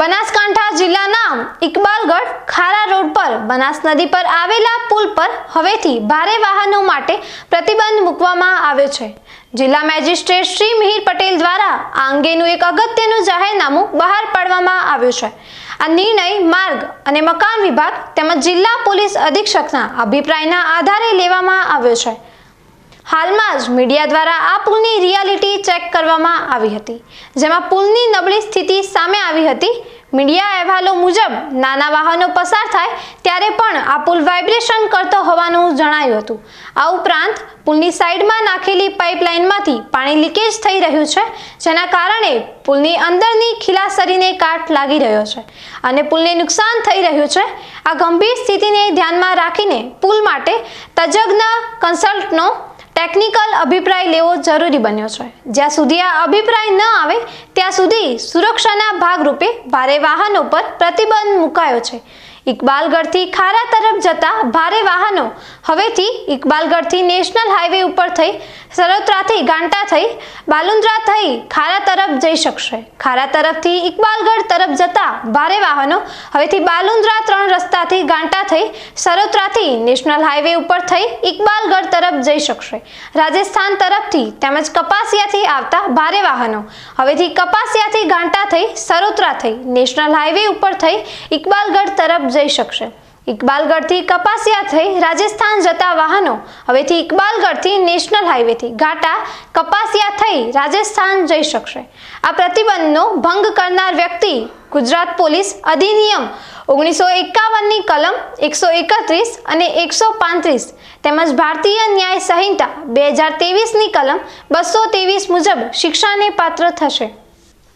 બનાસકાંઠા જિલ્લાના ઇકબાલગઢ ખારા રોડ પર બનાસ નદી પર આવેલા પુલ પર હવેથી ભારે વાહનો માટે પ્રતિબંધ મૂકવામાં આવ્યો છે. જિલ્લા મેજિસ્ટ્રેટ શ્રી મિહિર પટેલ દ્વારા આ અંગેનું એક અગત્યનું જાહેરનામું બહાર પાડવામાં આવ્યું છે. આ નિર્ણય માર્ગ અને મકાન વિભાગ તેમજ જિલ્લા પોલીસ અધિક્ષકના અભિપ્રાયના આધારે લેવામાં આવ્યો છે. હાલમાં જ મીડિયા દ્વારા આ પુલની રિયાલિટી ચેક કરવામાં આવી હતી, જેમાં પુલની નબળી સ્થિતિ સામે આવી હતી. મીડિયા અહેવાલો મુજબ, નાના વાહનો પસાર થાય ત્યારે પણ આ પુલ વાઇબ્રેશન કરતો હોવાનું જણાયું હતું. આ ઉપરાંત, પુલની સાઈડમાં નાખેલી પાઇપલાઇનમાંથી પાણી લીકેજ થઈ રહ્યું છે, જેના કારણે પુલની અંદરની ખીલાસરીને કાટ લાગી રહ્યો છે અને પુલને નુકસાન થઈ રહ્યું છે. આ ગંભીર સ્થિતિને ધ્યાનમાં રાખીને પુલ માટે તજજ્ઞ કન્સલ્ટનો ટેકનિકલ અભિપ્રાય લેવો જરૂરી બન્યો છે. જ્યાં સુધી આ અભિપ્રાય ન આવે, ત્યાં સુધી સુરક્ષાના ભાગરૂપે ભારે વાહનો પર પ્રતિબંધ મુકાયો છે. ઇકબાલગઢથી ખારા તરફ જતા ભારે વાહનો. હવેથી ઇકબાલગઢથી નેશનલ હાઈવે ઉપર થઈ સરોત્રાથી ગાંટા થઈ બાલુંદ્રા થઈ ખારા તરફ જઈ શકશે. ખારા તરફથી ઇકબાલગઢ તરફ જતા ભારે વાહનો. હવેથી બાલુંદ્રા ત્રણ રસ્તાથી ગાંટા થઈ સરોત્રાથી નેશનલ હાઈવે ઉપર થઈ ઇકબાલગઢ તરફ જઈ શકશે. રાજસ્થાન તરફથી તેમજ કપાસિયાથી આવતા ભારે વાહનો. હવેથી કપાસિયાથી ગાંટા થઈ સરોત્રા થઈ નેશનલ હાઈવે ઉપર થઈ ઇકબાલગઢ તરફ જઈ શકશે. ઇકબાલગઢથી કપાસિયા થઈ રાજસ્થાન જતા વાહનો. હવેથી ઇકબાલગઢથી નેશનલ હાઈવેથી ઘાટા કપાસિયા થઈ રાજસ્થાન જઈ શકશે. આ પ્રતિબંધનો ભંગ કરનાર વ્યક્તિ ગુજરાત પોલીસ અધિનિયમ ઓગણીસો એકાવનની કલમ એકસો એકત્રીસ અને એકસો પાંત્રીસ તેમજ ભારતીય ન્યાય સંહિતા બે હજાર તેવીસની કલમ બસો ત્રેવીસ મુજબ શિક્ષાને પાત્ર થશે.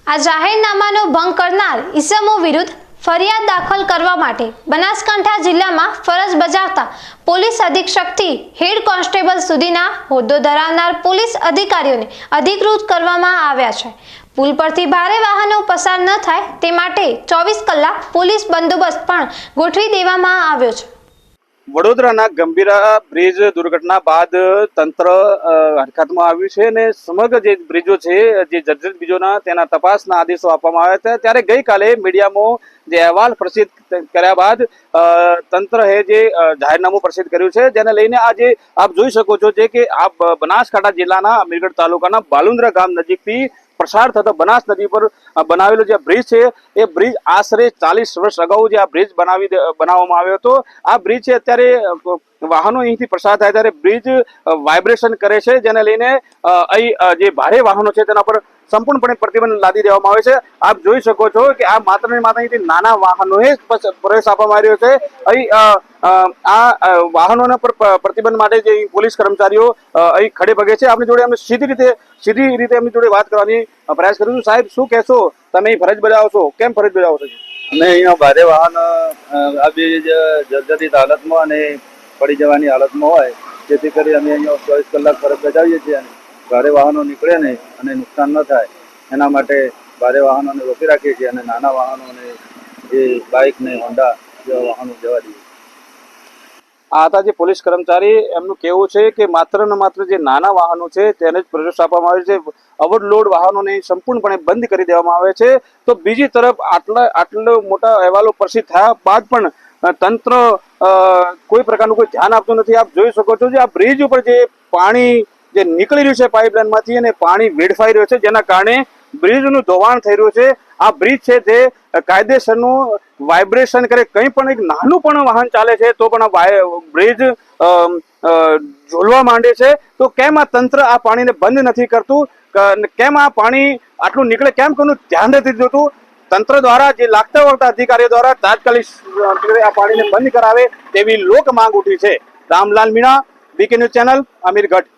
આ જાહેરનામાનો ભંગ કરનાર ઇસમો વિરુદ્ધ ફરિયાદ દાખલ કરવા માટે બનાસકાંઠા જિલ્લામાં ફરજ બજાવતા પોલીસ અધિક્ષકથી હેડ કોન્સ્ટેબલ સુધીના હોદ્દો ધરાવનાર પોલીસ અધિકારીઓને અધિકૃત કરવામાં આવ્યા છે. પુલ પરથી ભારે વાહનો પસાર ન થાય તે માટે ચોવીસ કલાક પોલીસ બંદોબસ્ત પણ ગોઠવી દેવામાં આવ્યો છે. વડોદરાના ગંભીરા બ્રિજ દુર્ઘટના બાદ તંત્ર હરકતમાં આવ્યું છે અને સમગ્ર જે બ્રિજો છે, જે જર્જરિત બ્રિજોના તેના તપાસના આદેશો આપવામાં આવ્યા હતા. ત્યારે ગઈકાલે મીડિયામાં જે અહેવાલ પ્રસિદ્ધ કર્યા બાદ તંત્ર હે જે જાહેરનામું પ્રસિદ્ધ કર્યું છે, જેને લઈને આજે આપ જોઈ શકો છો જે કે આ બનાસકાંઠા જિલ્લાના અમીરગઢ તાલુકાના બાલુંદ્રા ગામ નજીકથી પ્રસાર થતો બનાસ નદી પર બનાવેલો જે બ્રિજ છે, એ બ્રિજ આશરે ચાલીસ વર્ષ અગાઉ જે આ બ્રિજ બનાવી બનાવવામાં આવ્યો હતો. આ બ્રિજ છે અત્યારે વાહનો અહીંથી પ્રસાર થાય ત્યારે બ્રિજ વાઇબ્રેશન કરે છે જેને લઈને અહીં જે ભારે વાહનો છે તેના પર સંપૂર્ણપણે પ્રતિબંધ લાદી દેવામાં આવે છે. આપ જોઈ શકો છો કે આ માત્ર ને માત્ર અહીંથી નાના વાહનોએ પ્રવેશ આપવામાં આવ્યો છે. અહીં આ વાહનોના પર પ્રતિબંધ માટે જે પોલીસ કર્મચારીઓ અહીં ખડે પગે છે. આપણી જોડે અમે સીધી રીતે સીધી રીતે એમની જોડે વાત કરવાની પ્રયાસ કરીશું. સાહેબ શું કહેશો? તમે ફરજ બજાવો છો? કેમ ફરજ બજાવો છો? અને અહીંયા ભારે વાહન અ, આ બી જર્જરિત હાલતમાં અને પડી જવાની હાલતમાં હોય, જેથી કરી અમે અહીંયા ચોવીસ કલાક ફરજ બજાવીએ છીએ અને ભારે વાહનો નીકળે નહીં અને નુકસાન ન થાય. એના માટે ભારે વાહનોને રોકી રાખીએ છીએ અને નાના વાહનોને, જે બાઇક ને હોન્ડા જેવા વાહનો જવા દઈએ. આ હતા જે પોલીસ કર્મચારી, એમનું કહેવું છે કે માત્ર ને માત્ર જે નાના વાહનો છે, તેને જ પ્રવેશ આપવામાં આવે છે. ઓવરલોડ વાહનોને સંપૂર્ણપણે બંધ કરી દેવામાં આવે છે. તો બીજી તરફ આટલા, આટલો મોટા અહેવાલો પ્રસિદ્ધ થયા બાદ પણ તંત્ર કોઈ પ્રકારનું કોઈ ધ્યાન આપતું નથી. આપ જોઈ શકો છો જે આ બ્રિજ ઉપર જે પાણી જે નીકળી રહ્યું છે પાઇપલાઇનમાંથી અને પાણી વેડફાઈ રહ્યું છે, જેના કારણે બ્રિજનું ધોવાણ થઈ રહ્યું છે. આ બ્રિજ છે તે કાયદેસરનું વાઇબ્રેશન કરે, કંઈ પણ એક નાનું પણ વાહન ચાલે છે, તો પણ આ બ્રિજ ઝૂલવા માંડે છે. તો કેમ આ તંત્ર આ પાણીને બંધ નથી કરતું? કેમ આ પાણી આટલું નીકળે? કેમ કોનું ધ્યાન નથી દેતું તંત્ર દ્વારા જે લાગતા વળતા અધિકારીઓ દ્વારા તાત્કાલિક આ પાણીને બંધ કરાવે તેવી લોક માંગ ઉઠી છે. Ramlal Meena BK news channel Amirgadh